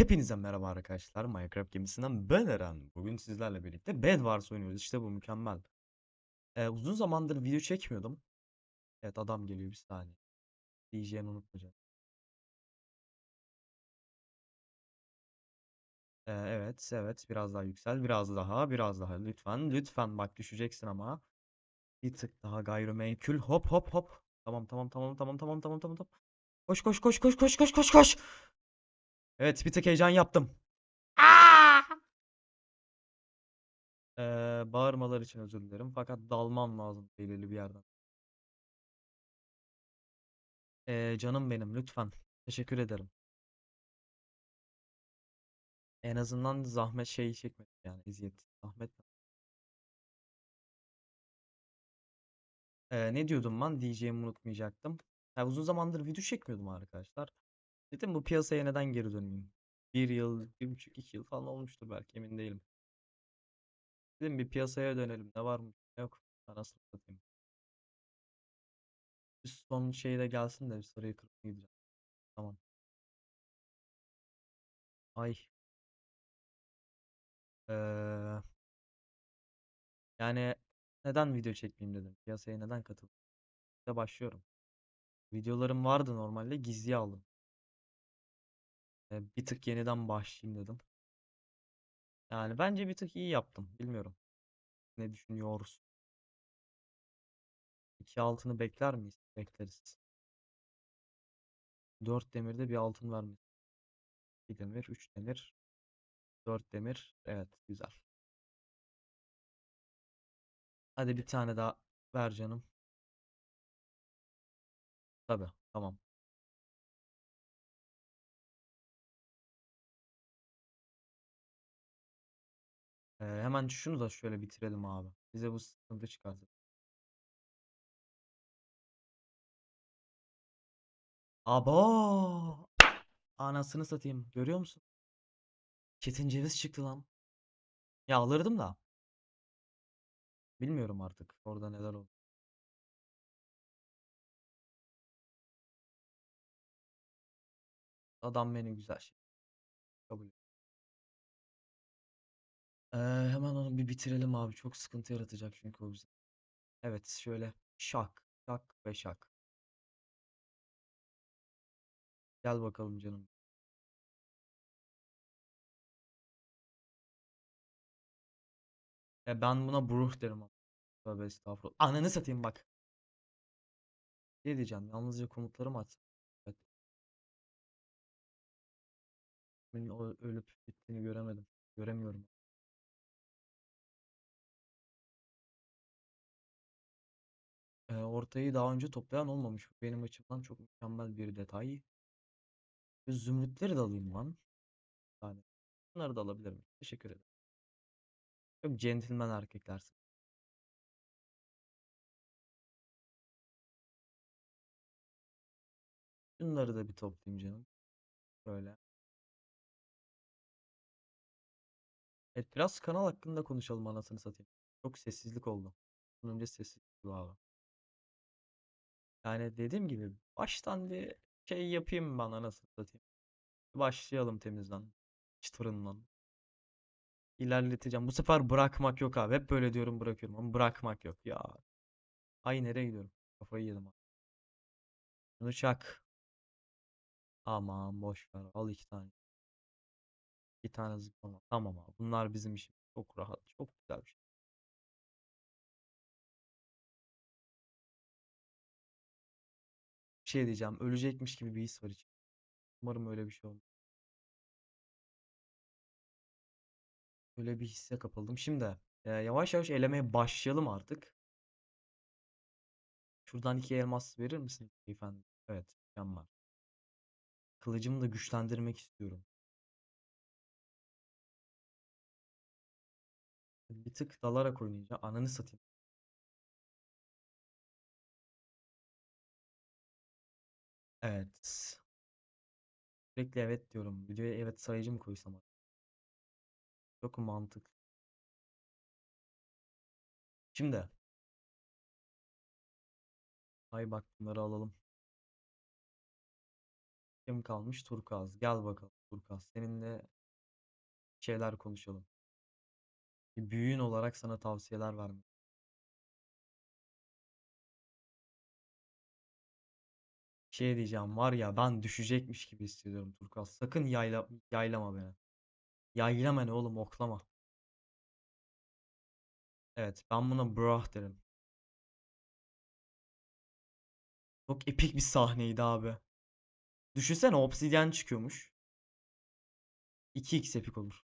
Hepinize merhaba arkadaşlar. Minecraft gemisinden ben Eren. Bugün sizlerle birlikte Bed Wars oynuyoruz. İşte bu mükemmel. Ee, uzun zamandır video çekmiyordum. Evet adam geliyor bir saniye. DJ'ni unutmayacağım. Ee, evet evet biraz daha yüksel. Biraz daha biraz daha lütfen. Lütfen bak düşeceksin ama. Bir tık daha gayrimenkul. Hop hop hop. Tamam tamam tamam tamam tamam tamam. tamam. Koş koş koş koş koş koş koş koş. Evet bir tık heyecan yaptım. Ee, bağırmalar için özür dilerim. Fakat dalmam lazım belirli bir yerden. Ee, canım benim lütfen. Teşekkür ederim. En azından zahmet şey çekmedim yani eziyet. Zahmet. Ee, ne diyordum ben? DJ'imi unutmayacaktım. Ya uzun zamandır video çekmiyordum arkadaşlar. Dedim bu piyasaya neden geri dönmeyeyim? Bir yıl, bir buçuk, iki yıl falan olmuştur belki emin değilim. Dedim bir piyasaya dönelim. Ne var mı? Yok. Anasını satayım. Bir son şey de gelsin de bir sarıyı kırmızı gideceğim. Tamam. Ay. Ee, yani neden video çekmeyeyim dedim. Piyasaya neden katıldım? İşte başlıyorum. Videolarım vardı normalde gizliye aldım. Bir tık yeniden başlayayım dedim. Yani bence bir tık iyi yaptım. Bilmiyorum. Ne düşünüyoruz? İki altını bekler miyiz? Bekleriz. Dört demirde bir altın mı? Bir demir, üç demir, dört demir. Evet, güzel. Hadi bir tane daha ver canım. Tabii, tamam. Ee, hemen şunu da şöyle bitirelim abi. Bize bu sıkıntı çıkardı. Abo! Anasını satayım. Görüyor musun? Çetin ceviz çıktı lan. Ya alırdım da. Bilmiyorum artık orada neler oldu. Adam beni güzel şey. Kabul. Ee, hemen onu bir bitirelim abi. Çok sıkıntı yaratacak çünkü o bize. Evet şöyle şak, şak ve şak. Gel bakalım canım. E ben buna bruh derim ama. Tövbe estağfurullah. Ananı satayım bak. Ne diyeceğim? Yalnızca komutları mı atsam? Evet. Ölüp bittiğini göremedim. Göremiyorum. E, ortayı daha önce toplayan olmamış. Benim açımdan çok mükemmel bir detay. Şu Zümrütleri de alayım lan. Yani bunları da alabilirim. Teşekkür ederim. Çok centilmen erkeklersin. Şunları da bir toplayayım canım. Böyle. Evet biraz kanal hakkında konuşalım anasını satayım. Çok sessizlik oldu. Bunun önce sessizlik oldu abi. Yani dediğim gibi baştan bir şey yapayım ben anasını satayım. Başlayalım temizden. Çıtırından. İlerleteceğim. Bu sefer bırakmak yok abi. Hep böyle diyorum bırakıyorum ama bırakmak yok ya. Ay nereye gidiyorum? Kafayı yedim abi. Çak. Aman boş ver. Al iki tane. Bir tane zıplama. Tamam abi. Bunlar bizim işimiz. Çok rahat. Çok güzel bir şey. Şey diyeceğim. Ölecekmiş gibi bir his var içimde. Umarım öyle bir şey olmaz. Öyle bir hisse kapıldım. Şimdi e, yavaş yavaş elemeye başlayalım artık. Şuradan iki elmas verir misin beyefendi? Evet, mükemmel. Kılıcımı da güçlendirmek istiyorum. Bir tık dalarak oynayacağım. Ananı satayım. Evet. Sürekli evet diyorum. Videoya evet sayıcı mı koysam? acaba? Çok mantıklı. Şimdi. Ay bak bunları alalım. Kim kalmış? Turkuaz. Gel bakalım Turkuaz. Seninle şeyler konuşalım. Bir büyüğün olarak sana tavsiyeler vermek. Şey diyeceğim var ya ben düşecekmiş gibi hissediyorum Turkuaz. Sakın yayla, yaylama beni. Yaylama ne oğlum oklama. Evet ben buna brah derim. Çok epik bir sahneydi abi. Düşünsene obsidyen çıkıyormuş. 2x epik olur.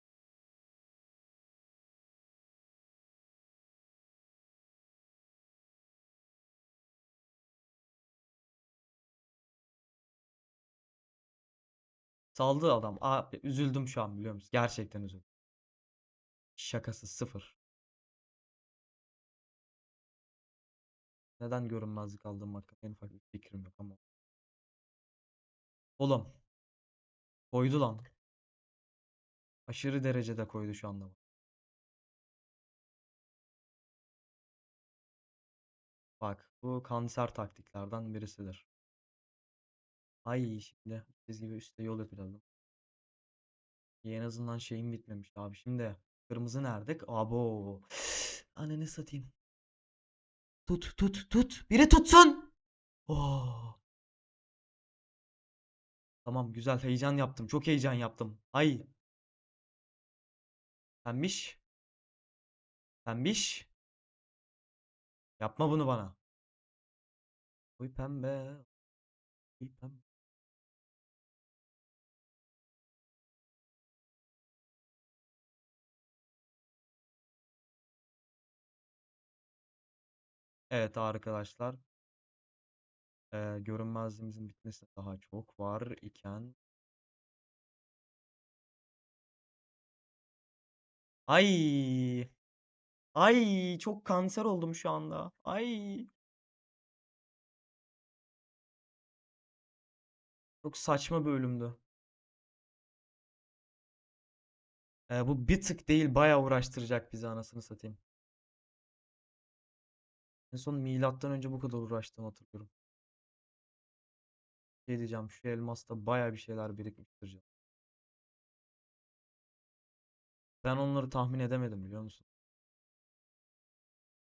Saldı adam. Aa, üzüldüm şu an biliyor musun? Gerçekten üzüldüm. Şakasız sıfır. Neden görünmezlik aldığım hakkında en ufak bir fikrim yok ama. Oğlum. Koydu lan. Aşırı derecede koydu şu anda. Bak bu kanser taktiklerden birisidir. Ay şimdi biz gibi üstte yol. İyi, En azından şeyim bitmemiş abi. Şimdi kırmızı nerede? Abo. Ananı satayım. Tut tut tut. Biri tutsun. Oh. Tamam güzel heyecan yaptım. Çok heyecan yaptım. Ay. Pembiş. Pembiş. Yapma bunu bana. Oy pembe. Oy pembe. Evet arkadaşlar. Ee, görünmezliğimizin bitmesi daha çok var iken. Ay. Ay çok kanser oldum şu anda. Ay. Çok saçma bir ölümdü. Ee, bu bir tık değil bayağı uğraştıracak bizi anasını satayım. En son milattan önce bu kadar uğraştığımı hatırlıyorum. Şey diyeceğim şu elmasta bayağı bir şeyler birikmiştir canım. Ben onları tahmin edemedim biliyor musun?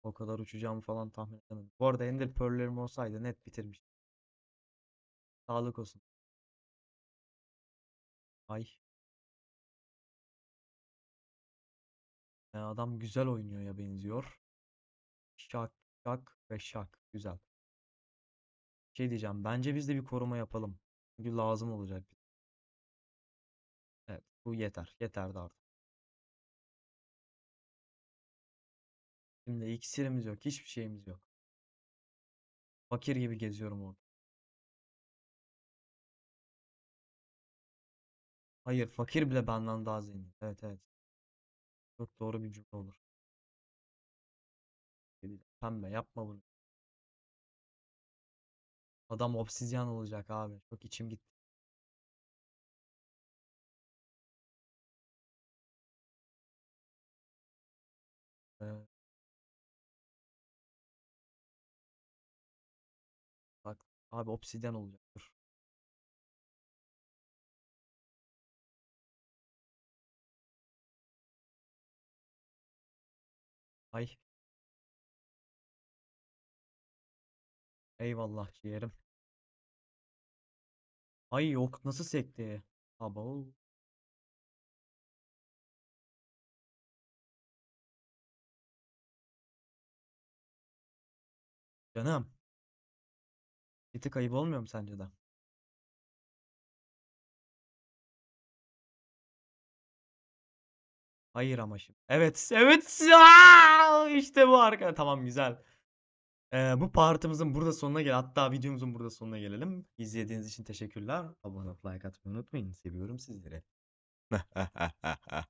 O kadar uçacağımı falan tahmin edemedim. Bu arada Ender Pearl'lerim olsaydı net bitirmiş. Sağlık olsun. Ay. Ya adam güzel oynuyor ya benziyor. Şak, şak ve şak. Güzel. Şey diyeceğim. Bence biz de bir koruma yapalım. Çünkü lazım olacak. Evet. Bu yeter. Yeterdi artık. Şimdi iksirimiz yok. Hiçbir şeyimiz yok. Fakir gibi geziyorum orada. Hayır. Fakir bile benden daha zengin. Evet evet. Çok doğru bir cümle olur. Diyeceğim, Pembe yapma bunu. Adam obsidyen olacak abi. Çok içim gitti. Ee, bak abi obsidyen olacak. Dur. Ay. Eyvallah ciğerim. Ay yok nasıl sekti? Abo. Canım. Bir tık ayıp olmuyor mu sence de? Hayır ama şimdi. Evet. Evet. Aa! İşte bu arka. Tamam güzel. Ee, bu partımızın burada sonuna gel. Hatta videomuzun burada sonuna gelelim. İzlediğiniz için teşekkürler. Abone olup like atmayı unutmayın. Seviyorum sizleri.